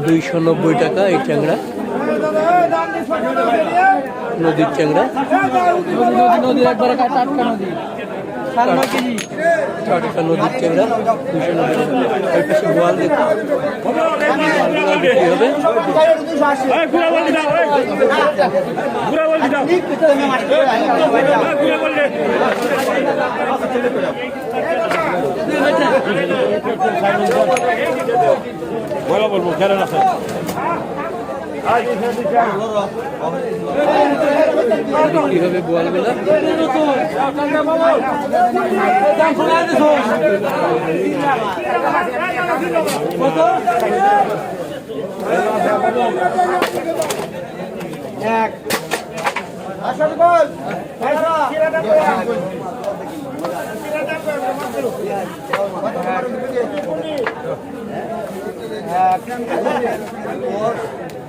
দুইশো নব্বই টাকা এই চ্যাংড়া নদীর চ্যাংড়া নদীর একবারে টাটকা নদী। টাটকা নদীর বিক্রি হবে বলব খেলে বিক্রি হবে গোয়ালগুলো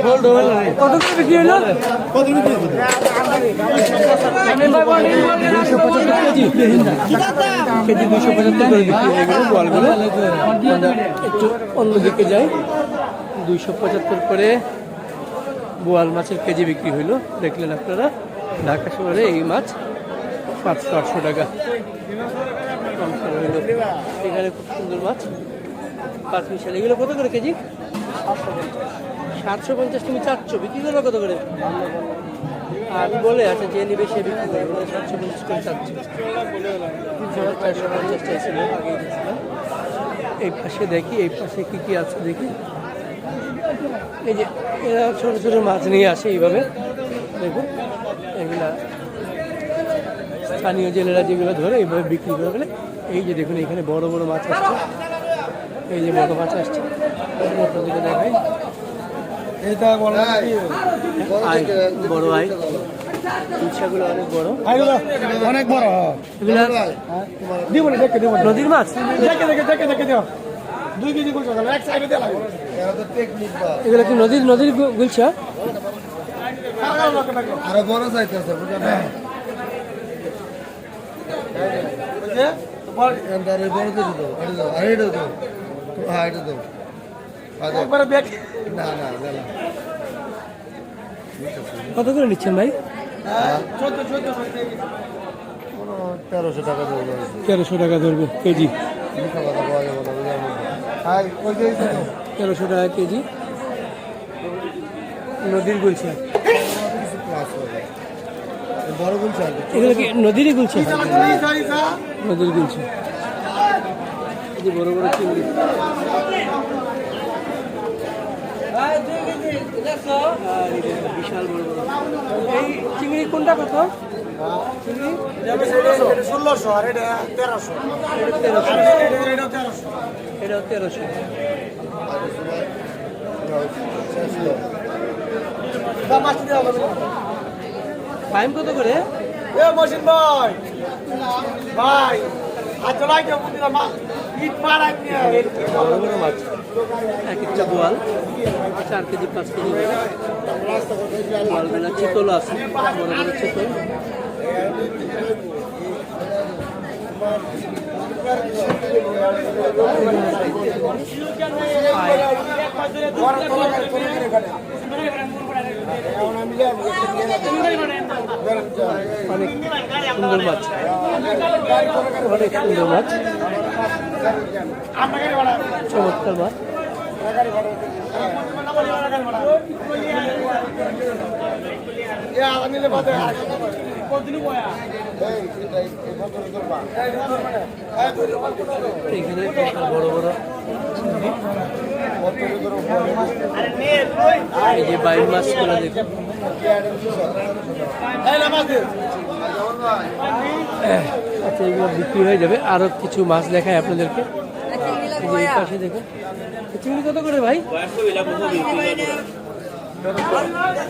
কত করে বিক্রি হলো দুইশো পঁচাত্তর কেজি পঁচাত্তর করে বিক্রি হয়ে গেল গোয়ালগুলো একটু অন্যদিকে যাই দুইশো পঁচাত্তর করে বোয়াল মাছের কেজি বিক্রি হইল দেখলেন আপনারা ঢাকা শহরে এই মাছ পাঁচশো আটশো টাকা কম করে হইল। এখানে খুব সুন্দর মাছ। পাঁচ মিশাল। এগুলো কত করে কেজি? সাতশো পঞ্চাশ তুমি চারশো বিক্রি করবে কত করে? আমি বলে আচ্ছা যে নিবে সে বিক্রি করবে। সাতশো পঞ্চাশ করে চারশো চারশো পঞ্চাশ চাইছিল এই পাশে দেখি, এই পাশে কি কি আছে দেখি। এই যে, এরা ছোটো ছোটো মাছ নিয়ে আসে এইভাবে। দেখুন, এগুলা স্থানীয় জেলেরা যেগুলো ধরে এইভাবে বিক্রি করে ফেলে। এই যে দেখুন, এখানে বড় বড় মাছ আসছে। এই যে বড় মাছ আসছে। দেখাই। এটা আই বড় আই ইচ্ছাগুলো অনেক বড়। অনেক বড়। এগুলা দিব না দেখে দিব নদীর মাছ? দেখে দেখে দেখে দেখে দিও। দুই কেজি করছ এক সাইডে দিয়ে এগুলো কি নদীর নদীর গুলছা? আরও বড় চাইতেছে বুঝলেন না বড় কেজি দাও আর এটা দাও। হ্যাঁ এটা দাও। একবারে ব্যাগ না না না কত করে নিচ্ছেন ভাই? তেরোশো টাকা দেবো তেরোশো টাকা ধরবে কেজি। মিঠা কথা পাওয়া যাবে না বুঝলেন হাই ওই যে এইটা দাও। তেরোশো টাকা কেজি। নদীর গুলছা। বড় গুলছে আর কি। এগুলো কি নদীরই গুলছে? নদীর গুলছে। বড় বড় চিংড়ি। বিশাল বড় বড় এই চিংড়ি কোনটা কত? ষোলোশো। আর এটা তেরোশো এটা তেরোশো এটা তেরোশো। এটা তেরোশো। টাইম কত করে? এ ভাই ভাই আজ চলাই কেউ মা। মাছ এক একটা চার কেজি, পাঁচ আছে, বড় বড় অনেক সুন্দর মাছ। অনেক সুন্দর মাছ। চমৎকার মাছ এখানে বড় বড় এই যে বাইর মাছগুলো আচ্ছা এগুলো বিক্রি হয়ে যাবে। আরও কিছু মাছ দেখায় আপনাদেরকে। এই পাশে দেখুন। চিংড়ি কত করে ভাই?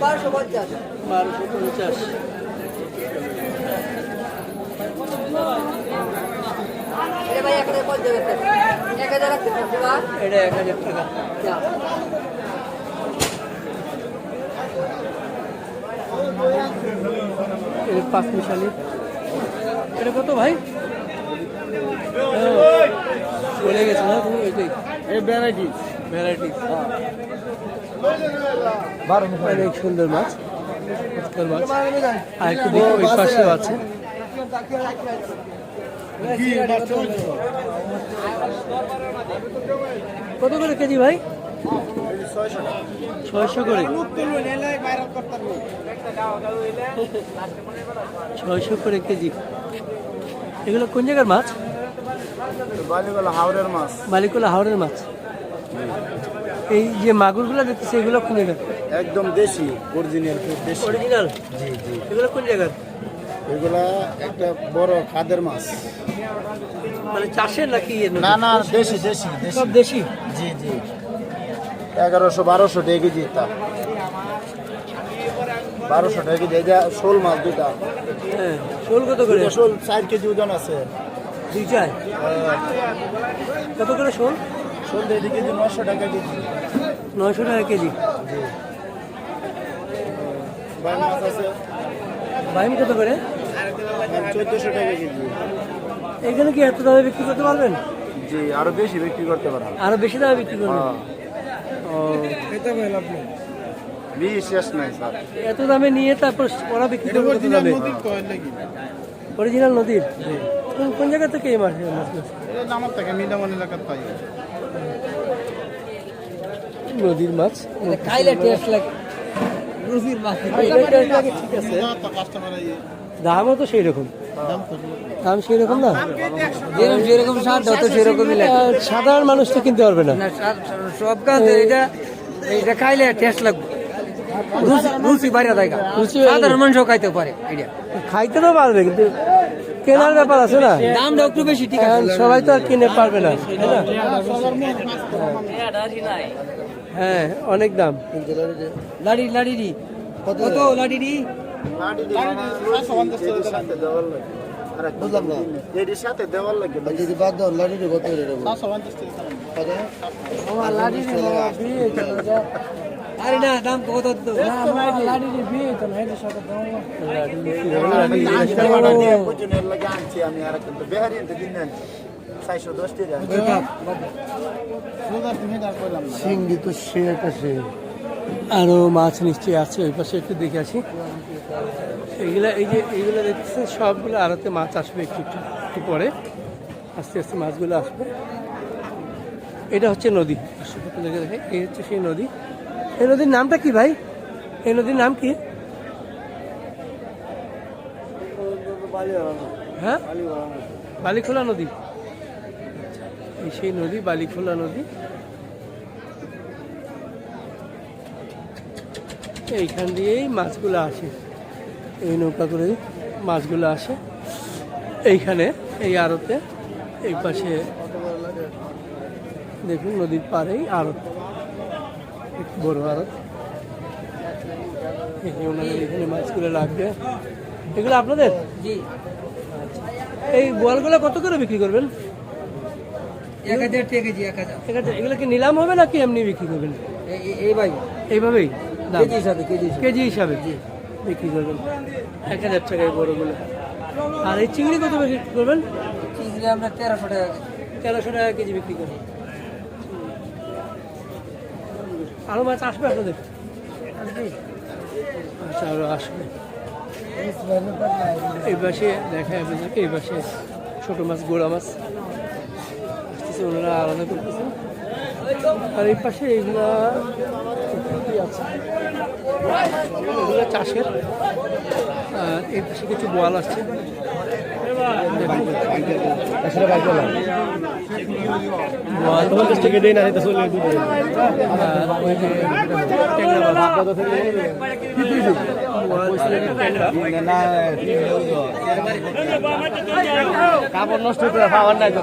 বারোশো পঞ্চাশ এটা এক হাজার টাকা। পাঁচ মিশালি। এটা কত ভাই? চলে গেছে না তুমি এটাই ভ্যারাইটি ভ্যারাইটি অনেক সুন্দর মাছ। সুন্দর মাছ। আর একটু ওই পাশেও আছে। কত করে কেজি ভাই? ছয়শো করে। ছয়শো করে কেজি। এগুলো কোন জায়গার মাছ? বালিগুলো হাওড়ের মাছ। মালিকুলা হাওড়ের মাছ। এই যে মাগুরগুলো দেখতেছি এগুলো কোন জায়গার? একদম দেশি অরিজিনাল দেশি। অরিজিনাল? জি জি। এগুলো কোন জায়গার? এগুলা একটা বড় খাদের মাছ। মানে চাষের নাকি? না না দেশি দেশি দেশি। সব দেশি? জি জি। এগারোশো বারোশো টাকা কেজি তা বারোশো টাকা কেজি যে শোল মাছ দুটা হ্যাঁ শোল কত করে? শোল চার কেজি ওজন আছে। দুই চাই কত করে শোল? শোল দেড় কেজি নশো টাকা কেজি। নয়শো টাকা কেজি? বাইম মাছ আছে। বাইম কত করে? চোদ্দোশো টাকা কেজি। এখানে কি এত দামে বিক্রি করতে পারবেন? জি আরও বেশি বিক্রি করতে পারবেন। আরও বেশি দামে বিক্রি করবেন? শেষ নাই স্যার। এত দামে নিয়ে তারপর ওরা বিক্রি করবে কত দামে অরিজিনাল নদীর কোন কোন জায়গা থেকে এই মাছ মাছগুলো? আমার থেকে মিডামন এলাকার পাই নদীর মাছ? খাইলে টেস্ট লাগে। মাছ। লাগে, ঠিক আছে। কাস্টমার দামও তো সেই রকম। দাম না? যেরকম যেরকম স্বাদ হতো সেরকমই লাগে। সাধারণ মানুষ তো কিনতে পারবে না। সব- কাজ এটা এটা খাইলে টেস্ট লাগবে। রুচি বাইরে থাকে রুচি সাধারণ মানুষ খাইতে পারে এটা। খাইতে তো পারবে কিন্তু কেনার ব্যাপার আছে না? দামটা একটু বেশি ঠিক আছে। সবাই তো আর কিনে পারবে না হ্যাঁ অনেক দাম। লাড়ি লাড়ি কত? লাড়ি বুঝলাম না এটির সাথে দেওয়ার লাগে যদি বাদ দাও লাড়িটি কত আরে না দাম কত তো সিঙ্গি সে একটা সে আরও মাছ নিশ্চয়ই আছে ওই পাশে একটু দেখে আসি এইগুলা এই যে এইগুলো দেখতেছেন সবগুলো আড়তে মাছ আসবে একটু একটু পরে। আস্তে আস্তে মাছগুলো আসবে। এটা হচ্ছে নদী। দেখে দেখে এই হচ্ছে সেই নদী। এই নদীর নামটা কি ভাই? এই নদীর নাম কি? হ্যাঁ? বালিখোলা নদী। এই সেই নদী, বালিখোলা নদী। এইখান দিয়েই মাছগুলো আসে। এই নৌকা করে মাছগুলো আসে। এইখানে এই আড়তে এই পাশে দেখুন নদীর পাড়েই আড়ত। বড় আড়ত। ওনাদের এখানে মাছগুলো লাগবে এগুলো আপনাদের? জি। এই বোয়ালগুলো কত করে বিক্রি করবেন? এগুলো কি নিলাম হবে নাকি এমনি বিক্রি করবেন? এই- এই- এই এইভাবেই কেজি হিসাবে। কেজি হিসাবে। বিক্রি করবেন। এক হাজার টাকায় বড়গুলো আর এই চিংড়ি কত বিক্রি করবেন? চিংড়ি আমরা তেরোশো টাকা তেরোশো টাকা কেজি বিক্রি করবেন। আরও মাছ আসবে আপনাদের? আচ্ছা আরও আসবে। এই পাশে দেখায় আপনাদেরকে এই পাশে ছোটো মাছ গোড়া মাছ। আসতেছে ওনারা আলাদা করতেছে। আর এই পাশে এইগুলা আছে। এগুলো চাষের। আর এই পাশে কিছু বোয়াল আসছে থেকে দেয় না চলে কাপড় নষ্ট করে পাওয়ার নাই তো